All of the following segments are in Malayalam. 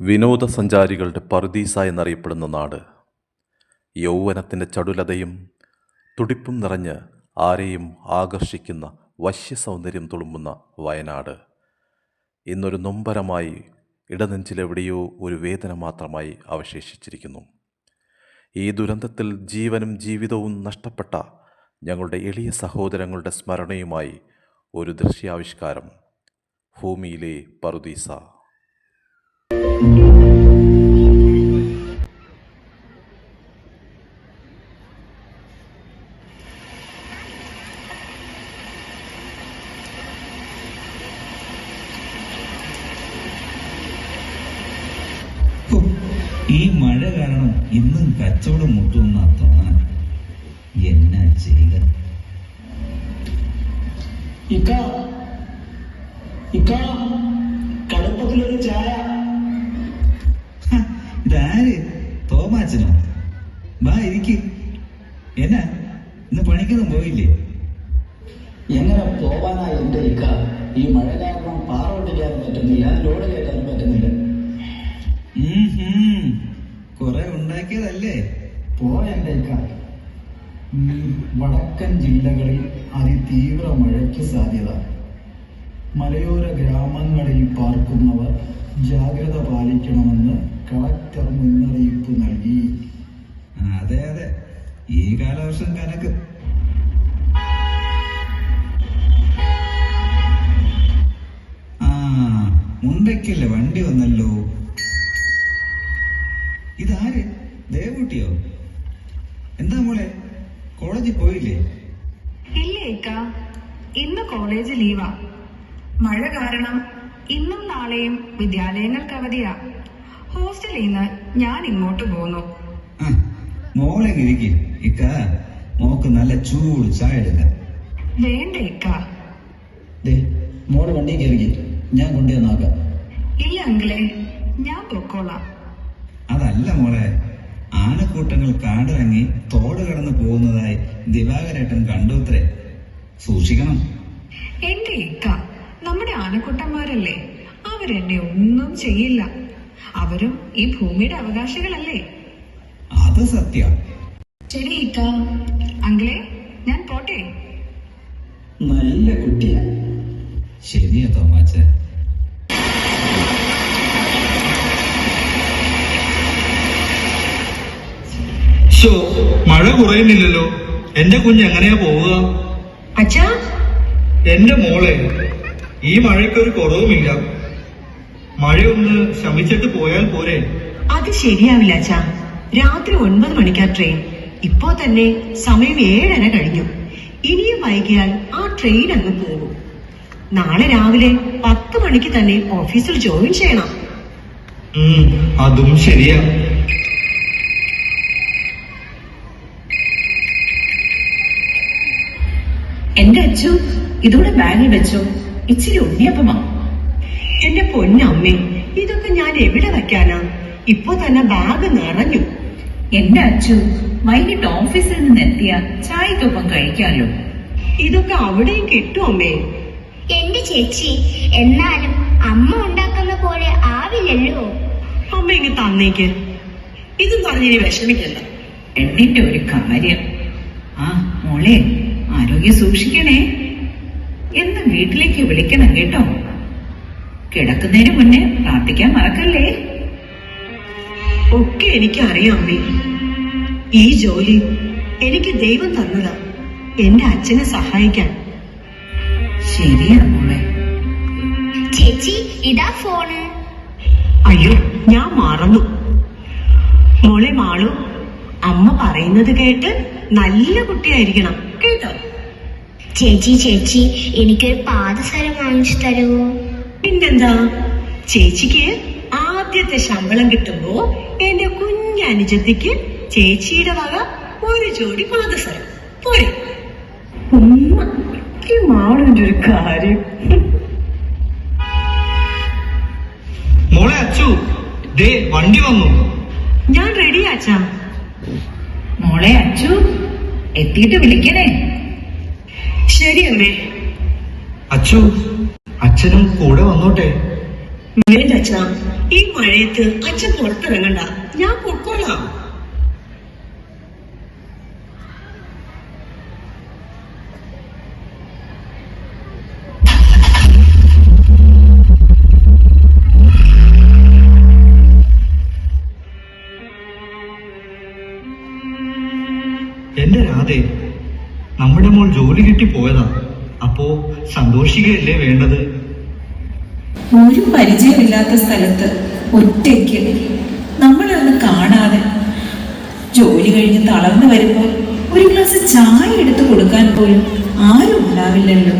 വിനോദസഞ്ചാരികളുടെ പറുദീസ എന്നറിയപ്പെടുന്ന നാട്. യൗവനത്തിന്റെ ചടുലതയും തുടിപ്പും നിറഞ്ഞ് ആരെയും ആകർഷിക്കുന്ന വശ്യസൗന്ദര്യം തുളുമ്പുന്ന വയനാട്. ഇന്നൊരു നൊമ്പരമായി ഇടനെഞ്ചിലെവിടെയോ ഒരു വേദന മാത്രമായി അവശേഷിച്ചിരിക്കുന്നു. ഈ ദുരന്തത്തിൽ ജീവനും ജീവിതവും നഷ്ടപ്പെട്ട ഞങ്ങളുടെ എളിയ സഹോദരങ്ങളുടെ സ്മരണയുമായി ഒരു ദൃശ്യാവിഷ്കാരം. ഭൂമിയിലെ പറുദീസ. ഈ മഴ കാരണം ഇന്നും കച്ചവടം മുട്ടുന്ന തോന്നണം ഇക്ക ഇക്ക കടുപ്പത്തിലൊരു ചായ. ഇതാര്? തോമാച്ചനോ വാ ഇരിക്ക്. എന്നാ ഇന്ന് പണിക്കൊന്നും പോയില്ലേ? എങ്ങനെ പോവാനാ എന്റെ ഇക്ക? ഈ മഴ കാരണം പാറ ഓടിക്കാനും പറ്റുന്നില്ല ലോഡ് കയറ്റാനും പറ്റുന്നില്ല. കുറെ ഉണ്ടാക്കിയതല്ലേ? പോ എന്റെ ഇക്ക. വടക്കൻ ജില്ലകളിൽ അതിതീവ്ര മഴയ്ക്ക് സാധ്യത. മലയോര ഗ്രാമങ്ങളിൽ പാർക്കുന്നവർ ജാഗ്രത പാലിക്കണമെന്ന് കളക്ടർ മുന്നറിയിപ്പ് നൽകി. അതെ അതെ. ഈ കാലവർഷം കനക്ക്. ആ മുണ്ടയ്ക്കല്ലേ വണ്ടി വന്നല്ലോ? ഇതാര്? ദേവൂട്ടിയോ? എന്താ മോളെ? കോളേജിൽ പോയില്ലേ? ഇല്ല ഇക്ക. ഇന്ന് കോളേജ് ലീവാ. മഴ കാരണം ഇന്നും നാളെയും വിദ്യാലയങ്ങൾക്ക് അവധിയാ. ഹോസ്റ്റലിൽ നിന്ന് ഞാൻ ഇങ്ങോട്ട് പോന്നു. മോളെ ഇരിക്ക് ഇക്ക മോക്ക് നല്ല ചൂട് ചായ എടുക്കാം. വേണ്ട ഇക്ക. മോൾ വണ്ടി കയറി ഞാൻ കൊണ്ടുവന്നാക്കാം ഇല്ല അങ്കിളെ. ഞാൻ പൊക്കോളാം. അതല്ല മോളെ. ആനക്കൂട്ടങ്ങൾ കാടിറങ്ങി തോട് കടന്നു പോകുന്നതായി ദിവാകരേട്ടൻ കണ്ടുത്രേ സൂക്ഷിക്കണം. എന്റെ ഇക്ക നമ്മുടെ ആനക്കൂട്ടന്മാരല്ലേ? അവരെന്നെ ഒന്നും ചെയ്യില്ല. അവരും ഈ ഭൂമിയുടെ അവകാശികളല്ലേ? അത് സത്യ. ശരി ഇക്ക. അങ്കിളെ ഞാൻ പോട്ടെ? നല്ല കുട്ടിയാ. ശരിയാ തോമാച്ച ശോ മഴ കുറയുന്നില്ലല്ലോ. എന്റെ കുഞ്ഞ് എങ്ങനെയാ പോവുക? അച്ഛാ? എന്റെ മോളെ ഈ മഴയ്ക്ക് ഒരു കുറവുമില്ല. മഴയൊന്ന് ശമിച്ചിട്ട് പോയാൽ പോരെ. അത് ശരിയാവില്ല അച്ഛാ. രാത്രി ഒൻപത് മണിക്കാ ട്രെയിൻ ഇപ്പോ തന്നെ സമയം ഏഴര കഴിഞ്ഞു. ഇനിയും വൈകിയാൽ ആ ട്രെയിൻ അങ്ങ് പോകും. നാളെ രാവിലെ പത്ത് മണിക്ക് തന്നെ ഓഫീസിൽ ജോയിൻ ചെയ്യണം. അതും ശരിയാ. അച്ചു ഇതോടെ ബാഗിൽ വെച്ചു. ഇച്ചിരി ഉണ്ണിയപ്പമാ എന്റെ പൊന്നമ്മേ ഇതൊക്കെ ഞാൻ എവിടെ വെക്കാനാ ഇപ്പൊ തന്നെ ബാഗ് നിറഞ്ഞു. എന്റെ അച്ചു വൈകിട്ട് ഓഫീസിൽ നിന്ന് എത്തിയ ചായക്കൊപ്പം കഴിക്കാലോ. ഇതൊക്കെ അവിടെയും കിട്ടും അമ്മേ. എന്റെ ചേച്ചി എന്നാലും അമ്മ ഉണ്ടാക്കുന്ന പോലെ ആവില്ലല്ലോ. അമ്മ ഇങ്ങ് തന്നേക്ക്. ഇതും പറഞ്ഞിനി വിഷമിക്കണ്ട. എന്നിന്റെ ഒരു കാര്യം. ആ മോളെ ആരോഗ്യം സൂക്ഷിക്കണേ എന്ന് വീട്ടിലേക്ക് വിളിക്കണം കേട്ടോ. കിടക്കുന്നതിന് മുന്നേ പ്രാർത്ഥിക്കാൻ മറക്കല്ലേ? ഒക്കെ എനിക്കറിയാം അമ്മേ. ഈ ജോലി എനിക്ക് ദൈവം തന്നതാ. എന്റെ അച്ഛനെ സഹായിക്കാൻ. ശരിയാണ് മോളെ ചേച്ചി ഇതാ ഫോണ്. അയ്യോ ഞാൻ മറന്നു. മോളെ മാളു അമ്മ പറയുന്നത് കേട്ട് നല്ല കുട്ടിയായിരിക്കണം കേട്ടോ. ചേച്ചി ചേച്ചി എനിക്കൊരു പാദസരം വാങ്ങിച്ചു തരുമോ? പിന്നെന്താ? ചേച്ചിക്ക് ആദ്യത്തെ ശമ്പളം കിട്ടുമ്പോ എന്റെ കുഞ്ഞനുജത്തിക്ക് ചേച്ചിയുടെ വക ഒരു ജോഡി പാദസരം. പോരെ. ഉമ്മ, ഈ മാളിന്റെ ഒരു കാര്യം. മോളെ അച്ചു ദേ വണ്ടി വന്നു. ഞാൻ റെഡിയാച്ചാ മോളെ അച്ചു എത്തിയിട്ട് വിളിക്കണേ. ശരി അമ്മേ അച്ചു അച്ഛനും കൂടെ വന്നോട്ടെ. വേണ്ട അച്ഛാ ഈ മഴയത്ത് അച്ഛൻ പുറത്തിറങ്ങണ്ട. ഞാൻ പൊക്കോളാം. ജോലി കിട്ടി പോയതാ. അപ്പോ സന്തോഷിക്കുകയല്ലേ വേണ്ടത്? ഒരു പരിചയമില്ലാത്ത സ്ഥലത്ത് ഒറ്റയ്ക്ക് നമ്മളൊന്ന് കാണാതെ ജോലി കഴിഞ്ഞ് തളർന്നു വരുമ്പോൾ ഒരു ഗ്ലാസ് ചായ എടുത്തു കൊടുക്കാൻ പോലും ആരും ഉണ്ടാവില്ലല്ലോ.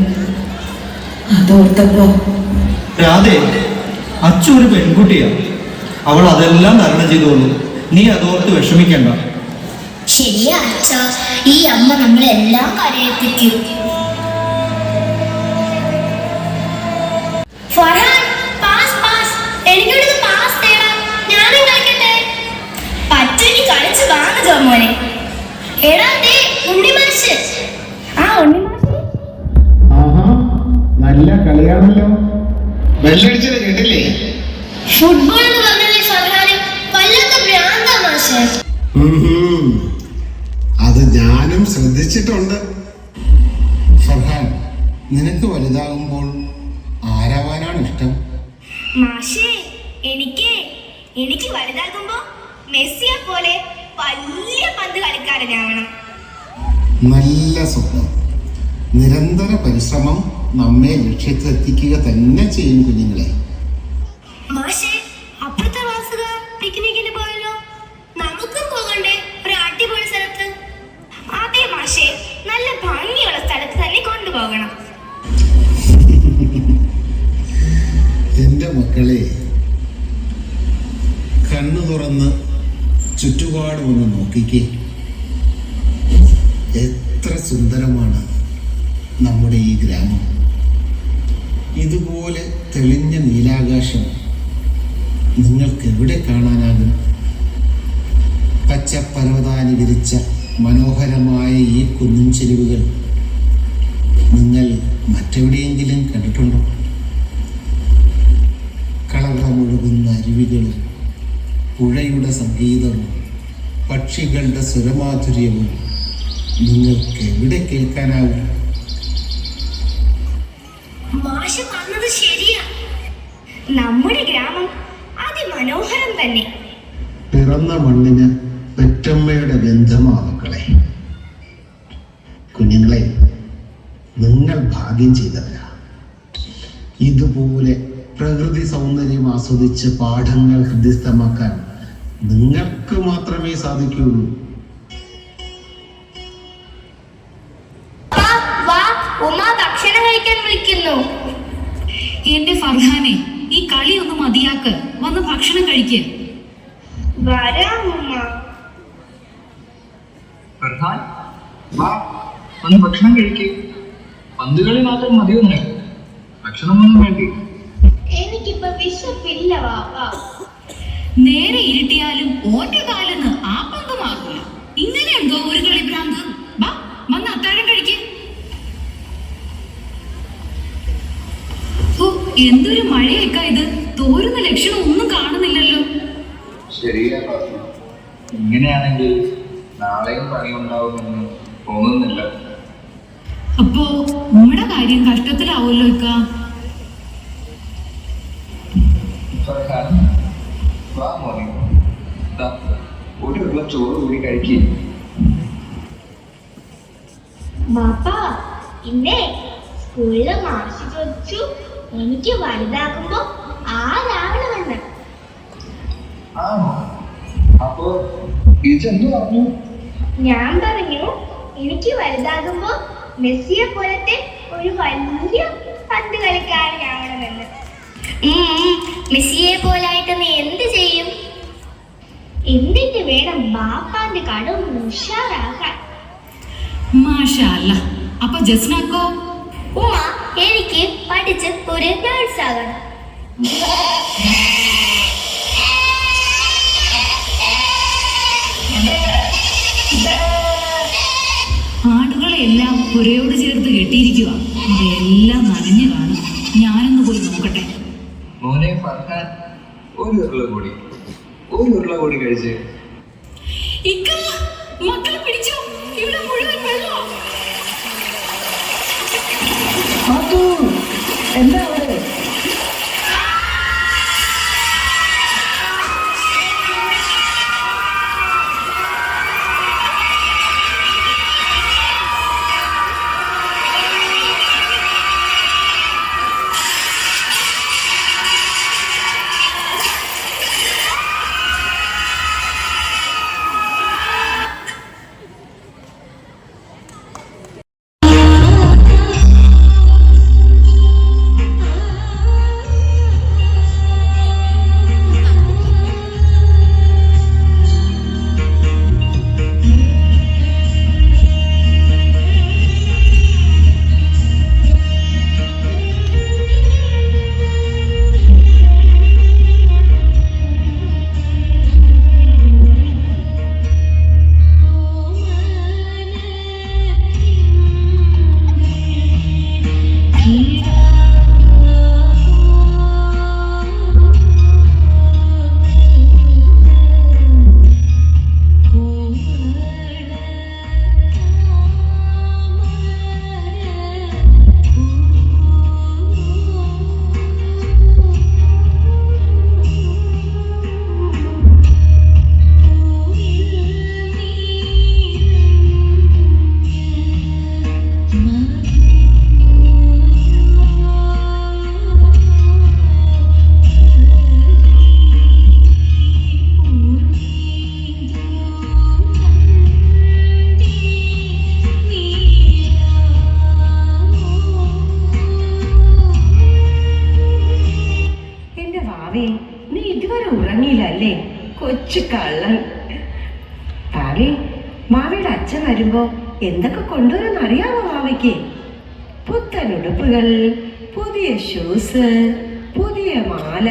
അതോർത്തപ്പോ? രാധേ അച്ചു ഒരു പെൺകുട്ടിയാ. അവൾ അതെല്ലാം തരണം ചെയ്തോളൂ. നീ അതോർത്ത് വിഷമിക്കണ്ട. ശരിയാ അച്ഛ. ഈ അമ്മ കരയിപ്പിക്കും പറ്റുമെങ്കിൽ കളിച്ച് വാങ്ങുക മോനെ എടാ ദേ ഉണ്ണിമാഷ്. ആ ആഹാ നല്ല കളിയാണല്ലോ. കേട്ടില്ലേ? ഫുട്ബോൾ എന്ന് പറഞ്ഞല്ലേ ഫർഹാനെ? വല്ലാത്ത ഭ്രാന്താ മാഷേ. ഉഹും. അത് ഞാനും ശ്രദ്ധിച്ചിട്ടുണ്ട്. ഫർഹാൻ നിനക്ക് വലുതാകുമ്പോൾ ആരാവാനാണ് ഇഷ്ടം? മാഷേ എനിക്ക് എനിക്ക് വലുതാകുമ്പോ മെസ്സിയെ പോലെ വലിയ പന്ത് കളിക്കാരനാവണം നല്ല സ്വപ്നം. നിരന്തര പരിശ്രമം നമ്മെ ലക്ഷ്യത്തിലെത്തിക്കുക തന്നെ ചെയ്യും കുഞ്ഞുങ്ങളെ. മാഷേ കൊണ്ടുപോകണം എന്റെ മക്കളെ കണ്ണു തുറന്ന് ചുറ്റുപാടും ഒന്ന് നോക്കിക്കേ. എത്ര സുന്ദരമാണ് നമ്മുടെ ഈ ഗ്രാമം. ഇതുപോലെ തെളിഞ്ഞ നീലാകാശം നിങ്ങൾക്ക് എവിടെ കാണാനാകും? പച്ച പർവതാനി വിരിച്ച മനോഹരമായ ഈ കുന്നിൻ ചെരുവുകൾ മറ്റെവിടെയെങ്കിലും കണ്ടിട്ടുണ്ടോ? കളകളമൊഴുകുന്ന അരുവികളും പുഴയുടെ സംഗീതവും പക്ഷികളുടെ സ്വരമാധുര്യവും നിങ്ങൾക്ക് എവിടെ കേൾക്കാനാവും? മാഷ് പറഞ്ഞത് ശരിയാ. നമ്മുടെ ഗ്രാമം അതിമനോഹരം തന്നെ. പിറന്ന മണ്ണിന് പെറ്റമ്മയുടെ ഗന്ധമാ മക്കളെ. കുഞ്ഞുങ്ങളെ നിങ്ങൾ ഭാഗ്യം ചെയ്തവരാ. ഇതുപോലെ പ്രകൃതി സൗന്ദര്യം ആസ്വദിച്ച് പാഠങ്ങൾ ഹൃദയസ്ഥമാക്കാൻ നിങ്ങൾക്ക് മാത്രമേ സാധിക്കുകയുള്ളൂ. എന്റെ ഫർഹാനെ ഈ കളി ഒന്ന് മതിയാക്ക്. വന്ന് ഭക്ഷണം കഴിക്ക്. ഫർഹാൻ വാ ഒന്ന് ഭക്ഷണം കഴിക്കേ. പന്തുകളി മാത്രം മതിയോ നിനക്ക് ഭക്ഷണമൊന്നും വേണ്ടി. എനിക്കിപ്പോ വിശപ്പില്ല വാപ്പാ നേരെ ഇരുട്ടിയാലും ഓന്റെ കാലെന്ന് ആ പന്ത് മാറില്ല എന്തോ ഒരു കളി ഭ്രാന്ത് വാ വന്ന് അത്താഴം കഴിക്ക്. ഓ, എന്തൊരു മഴയൊക്കെ ഇത്. തോരുന്ന ലക്ഷണം ഒന്നും കാണുന്നില്ലല്ലോ. ശരിയാ പറഞ്ഞു ഇങ്ങനെയാണെങ്കിൽ നാളെയും പണിയുണ്ടാവുമെന്ന് തോന്നുന്നില്ല. അപ്പോ നമ്മുടെ കാര്യം കഷ്ടത്തിലാവുമല്ലോ ഇക്ക. ഒരു ചോറ് കൂടി കഴിക്കേ ബാപ്പ ഇന്നേ സ്കൂളിൽ മാഷ് ചോദിച്ചു എനിക്ക് വലുതാക്കുമ്പോ ആരാവണമെന്ന് അപ്പോ പറഞ്ഞു? ഞാൻ പറഞ്ഞു എനിക്ക് വലുതാകുമ്പോ മെസ്സിയെ പോലത്തെ ഒരു വലിയ പന്ത് കളിക്കാരനാവണമെന്ന് മെസ്സിയെ പോലായിട്ട് നീ എന്ത് ചെയ്യും? എന്നിട്ട് വേണം ബാപ്പാന്റെ കടം ഉഷാറാക്കാൻ മാഷല്ല അപ്പൊ ജസ്നാക്കോ? ഉമ്മ എനിക്ക് പഠിച്ച് ഒരു നേഴ്സ് ആകണം. മോനെ ഒരു ഉരുള കൂടി ഒരു ഉരുള കൂടി കഴിച്ച്. മക്കളെ പിടിച്ചോ. ഇവിടെ മുഴുവൻ വെള്ളം? എന്താ എന്തൊക്കെ കൊണ്ടുവരുമെന്ന് അറിയാമോ ഭാവിക്ക് പുത്തൻ ഉടുപ്പുകൾ പുതിയ ഷൂസ് പുതിയ മാല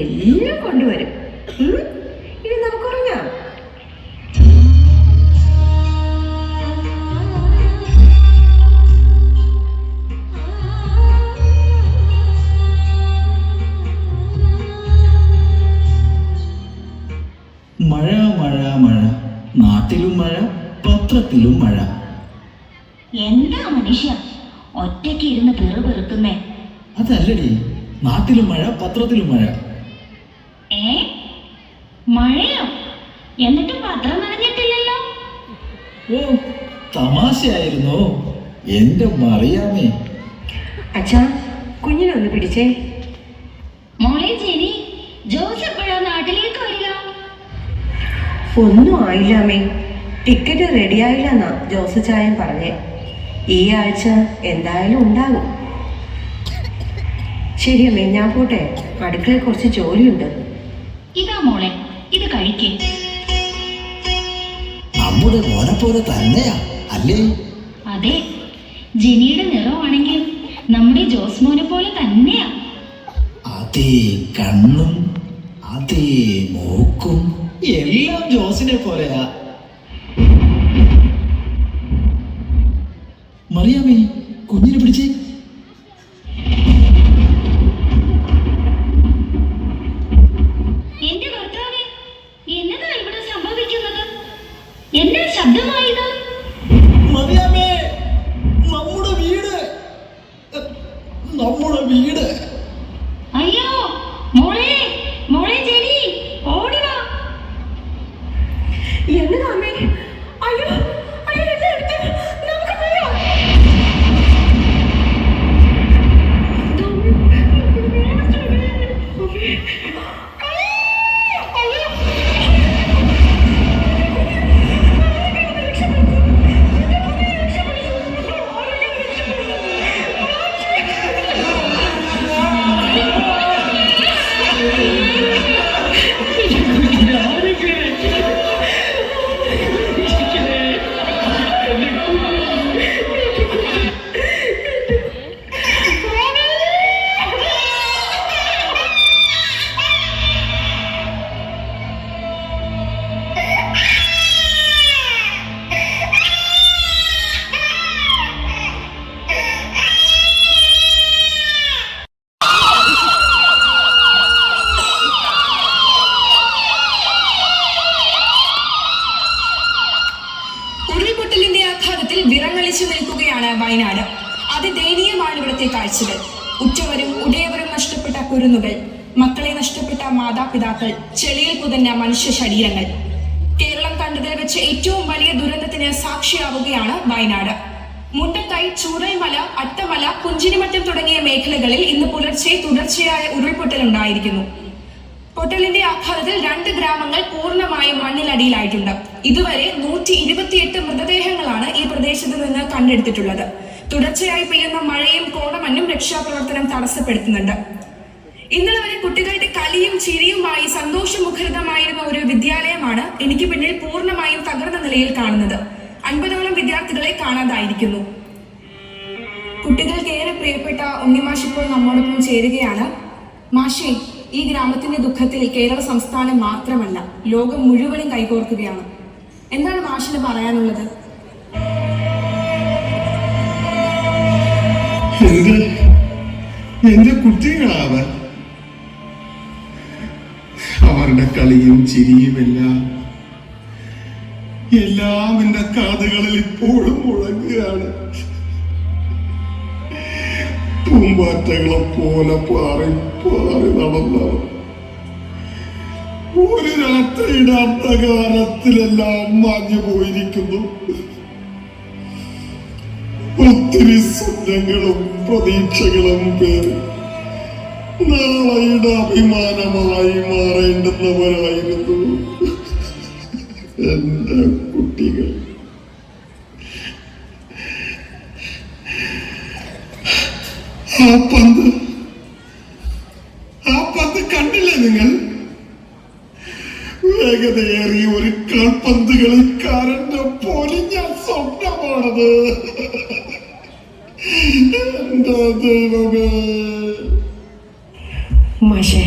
എല്ലാം കൊണ്ടുവരും. മനുഷ്യ ഒറ്റയ്ക്ക് ഇരുന്ന് പെറുപെറുക്കുന്നേ അതല്ലടി നാട്ടിലും മഴ പത്രത്തിലും മഴ. ഏ? മഴയോ? എന്നിട്ട് പത്രം നനഞ്ഞിട്ടില്ലല്ലോ ഓ തമാശയായിരുന്നു. എന്റെ മറിയാമേ അച്ഛാ കുഞ്ഞിനെ ഒന്ന് പിടിച്ചേ. മോളെ ജെനി ജോസ് എപ്പോഴാ നാട്ടിലേക്ക് വരിക? ഒന്നും ആയില്ലാമേ ടിക്കറ്റ് റെഡിയായില്ലെന്നാ ജോസ് ചായൻ പറഞ്ഞേ. ഈ ആഴ്ച എന്തായാലും ഉണ്ടാകും. ശരി അമ്മേ ഞാൻ പോട്ടെ. അടുക്കളയിൽ കുറച്ച് ജോലിയുണ്ട്. ഇതാ മോളെ ഇത് കഴിക്കേ. അമ്മുടെ മോനെ പോലെ തന്നെയാ അല്ലേ? അതെ ജിനിയുടെ നിറമാണെങ്കിൽ നമ്മുടെ ജോസ്മോനെ പോലെ തന്നെയാ. അതേ കണ്ണും അതേ മൂക്കും എല്ലാം ജോസിനെ പോലെയാ. മറിയാമേ കുഞ്ഞിനെ പിടിച്ചേ. ഇവിടുത്തെ കാഴ്ചകൾ. ഉറ്റവരും ഉടയവരും നഷ്ടപ്പെട്ട കുരുന്നുകൾ മക്കളെ നഷ്ടപ്പെട്ട മാതാപിതാക്കൾ ചെളിയിൽ പുതഞ്ഞ മനുഷ്യ ശരീരങ്ങൾ. കേരളം കണ്ടതിൽ വെച്ച് ഏറ്റവും വലിയ ദുരന്തത്തിന് സാക്ഷിയാവുകയാണ് വയനാട്. മുണ്ടക്കൈ ചൂരൽമല അട്ടമല കുഞ്ചിനിമറ്റം തുടങ്ങിയ മേഖലകളിൽ ഇന്ന് പുലർച്ചെ തുടർച്ചയായ ഉരുൾപൊട്ടൽ ഉണ്ടായിരിക്കുന്നു. പൊട്ടലിന്റെ ആഘാതത്തിൽ രണ്ട് ഗ്രാമങ്ങൾ പൂർണമായും മണ്ണിലടിയിലായിട്ടുണ്ട്. ഇതുവരെ നൂറ്റി ഇരുപത്തിയെട്ട് മൃതദേഹങ്ങളാണ് ഈ പ്രദേശത്ത് നിന്ന് കണ്ടെടുത്തിട്ടുള്ളത്. തുടർച്ചയായി പെയ്യുന്ന മഴയും കോടമഞ്ഞും രക്ഷാപ്രവർത്തനം തടസ്സപ്പെടുത്തുന്നുണ്ട്. ഇന്നലെ വരെ കുട്ടികളുടെ കളിയും ചിരിയുമായി സന്തോഷമുഖരിതമായിരുന്ന ഒരു വിദ്യാലയമാണ് എനിക്ക് പിന്നിൽ പൂർണമായും തകർന്ന നിലയിൽ കാണുന്നത്. അൻപതോളം വിദ്യാർത്ഥികളെ കാണാതായിരിക്കുന്നു. കുട്ടികൾക്ക് ഏറെ പ്രിയപ്പെട്ട ഉണ്ണിമാഷ് ഇപ്പോൾ നമ്മോടൊപ്പം ചേരുകയാണ്. മാഷെ ഈ ഗ്രാമത്തിന്റെ ദുഃഖത്തിൽ കേരള സംസ്ഥാനം മാത്രമല്ല ലോകം മുഴുവനും കൈകോർക്കുകയാണ്. എന്താണ് മാഷിന് പറയാനുള്ളത്? എന്റെ കുട്ടികളാവൻ അവരുടെ കളിയും ചിരിയും എല്ലാം എല്ലാം എന്റെ കാതുകളിൽ ഇപ്പോഴും മുഴങ്ങുകയാണ്. പൂമ്പാറ്റകളെ പോലെ പാറി പാറി നടന്നവർ ഒരു രാത്രിയുടെ അന്ധകാരത്തിലെല്ലാം മാഞ്ഞു പോയിരിക്കുന്നു ഒത്തിരി സ്വപ്നങ്ങളും പ്രതീക്ഷകളും പേര് നാളെയുടെ അഭിമാനമായി മാറേണ്ടുന്നവരായിരുന്നു എന്റെ കുട്ടികൾ. ആ പന്ത് ആ പന്ത് കണ്ടില്ലേ നിങ്ങൾ? വേഗതയേറിയ ഒരു കാൽപന്ത് കളിക്കാരന്റെ പൊലിഞ്ഞ സ്വപ്നമാണത്. മാഷേ.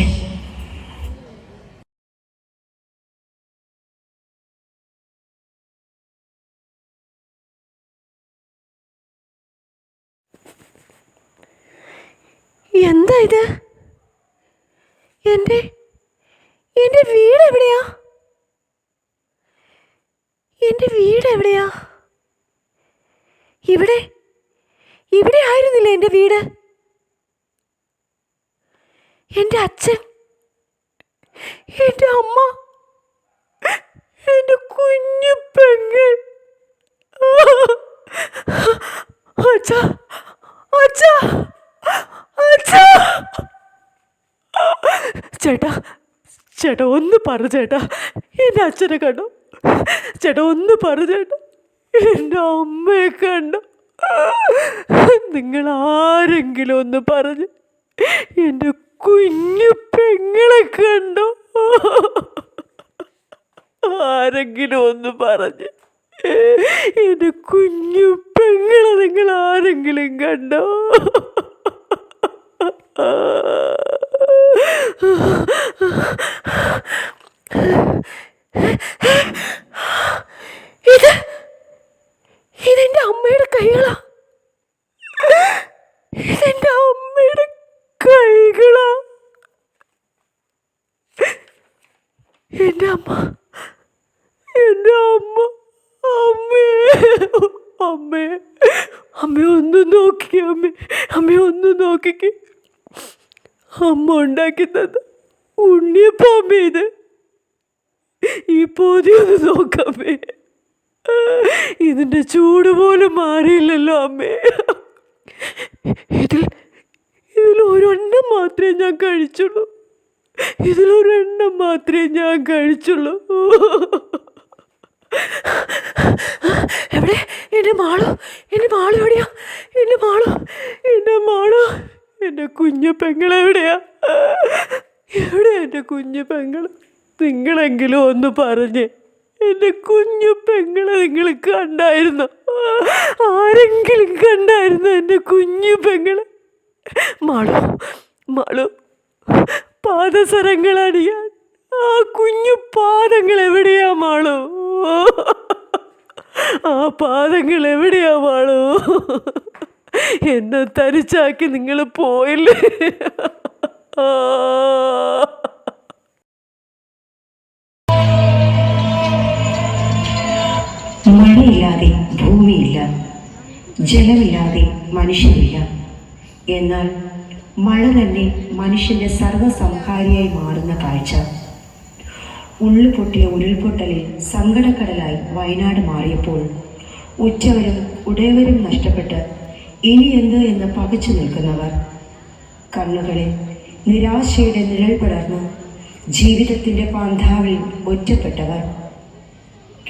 എന്താ ഇത്? എന്റെ എന്റെ വീട് എവിടെയാ? എന്റെ വീട് എവിടെയാ? ഇവിടെ ഇവിടെ ആയിരുന്നില്ല എന്റെ വീട്? എന്റെ അച്ഛൻ എന്റെ അമ്മ എന്റെ കുഞ്ഞു പെങ്ങൾ. ചേട്ടാ ചേട്ടാ ഒന്ന് പറ ചേട്ടാ. എന്റെ അച്ഛനെ കണ്ടോ? ചേട്ടാ ഒന്ന് പറ ചേട്ടാ. എന്റെ അമ്മയെ കണ്ടോ? നിങ്ങൾ ആരെങ്കിലും ഒന്ന് പറഞ്ഞ് എന്റെ കുഞ്ഞു പെങ്ങളെ കണ്ടോ? ആരെങ്കിലും ഒന്ന് പറഞ്ഞ് എന്റെ കുഞ്ഞു പെങ്ങളെ നിങ്ങൾ ആരെങ്കിലും കണ്ടോ? ഇത് ഇതെന്റെ അമ്മയുടെ കൈകളാ. ഇതെന്റെ അമ്മയുടെ കൈകളാ. എന്റെ അമ്മ എന്റെ അമ്മ അമ്മേ അമ്മേ അമ്മ ഒന്ന് നോക്കി അമ്മേ അമ്മ ഒന്ന് നോക്കിക്ക്. അമ്മ ഉണ്ടാക്കി തന്ന ഉണ്ണിയപ്പം ഇത് ഈ പോതി ഒന്ന് നോക്കമ്മേ ഇതിന്റെ ചൂട് പോലും മാറിയില്ലല്ലോ അമ്മേ. ഇതിൽ ഇതിൽ ഒരെണ്ണം മാത്രമേ ഞാൻ കഴിച്ചുള്ളൂ. ഇതിലൊരെണ്ണം മാത്രമേ ഞാൻ കഴിച്ചുള്ളൂ. എവിടെ? എന്റെ മാളോ? എന്റെ മാളോ എവിടെയാ? എന്റെ മാളോ? എന്റെ മാളോ? എന്റെ കുഞ്ഞു പെങ്ങളെവിടെയാ എവിടെ എന്റെ കുഞ്ഞു പെങ്ങൾ? നിങ്ങളെങ്കിലും ഒന്ന് പറഞ്ഞേ. എന്റെ കുഞ്ഞു പെങ്ങളെ നിങ്ങൾ കണ്ടായിരുന്നു? ആരെങ്കിലും കണ്ടായിരുന്നു എന്റെ കുഞ്ഞു പെങ്ങളെ? മാളു മാളു പാദസരങ്ങൾ അടിയാൻ ആ കുഞ്ഞു പാദങ്ങൾ എവിടെയാ മാളു? ആ പാദങ്ങൾ എവിടെയാ മാളു? എന്നെ തരിച്ചാക്കി നിങ്ങൾ പോയില്ലേ? ആ ഭൂമി ഭൂമിയില്ല. ജലമില്ലാതെ മനുഷ്യനില്ല എന്നാൽ മഴ തന്നെ മനുഷ്യന്റെ സർവസംഹാരിയായി മാറുന്ന കാഴ്ച. ഉള്ളുപൊട്ടിയ ഉരുൾപൊട്ടലിൽ സങ്കടക്കടലായി വയനാട് മാറിയപ്പോൾ ഉറ്റവരും ഉടയവരും നഷ്ടപ്പെട്ട് ഇനി എന്ത് എന്ന് പകച്ചു നിൽക്കുന്നവർ. കണ്ണുകളിൽ നിരാശയുടെ നിഴൽ പടർന്ന് ജീവിതത്തിന്റെ പാന്താവിൽ ഒറ്റപ്പെട്ടവർ.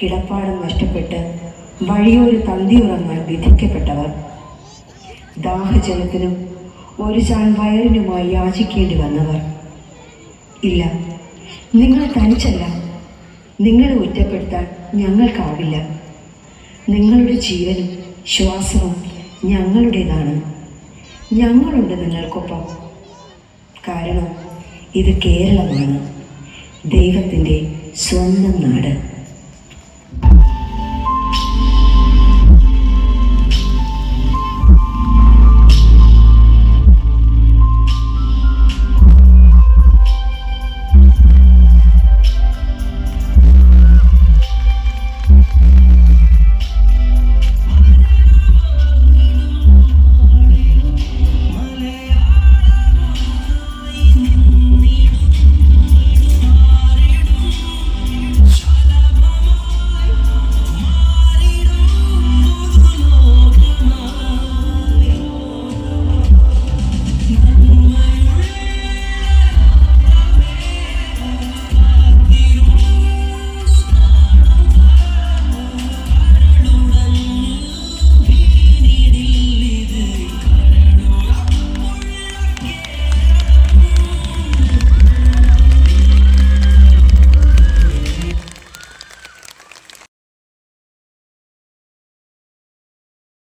കിടപ്പാടം നഷ്ടപ്പെട്ട് വഴിയൊരു തന്തി ഉറങ്ങാൻ വിധിക്കപ്പെട്ടവർ. ദാഹജലത്തിനും ഒരു ചാൻ വയറിനുമായി യാചിക്കേണ്ടി വന്നവർ. ഇല്ല നിങ്ങൾ തനിച്ചല്ല. നിങ്ങളെ ഒറ്റപ്പെടുത്താൻ ഞങ്ങൾക്കാവില്ല. നിങ്ങളുടെ ജീവനും ശ്വാസവും ഞങ്ങളുടേതാണ്. ഞങ്ങളുണ്ട് നിങ്ങൾക്കൊപ്പം. കാരണം ഇത് കേരളമാണ്. ദൈവത്തിന്റെ സ്വന്തം നാട്.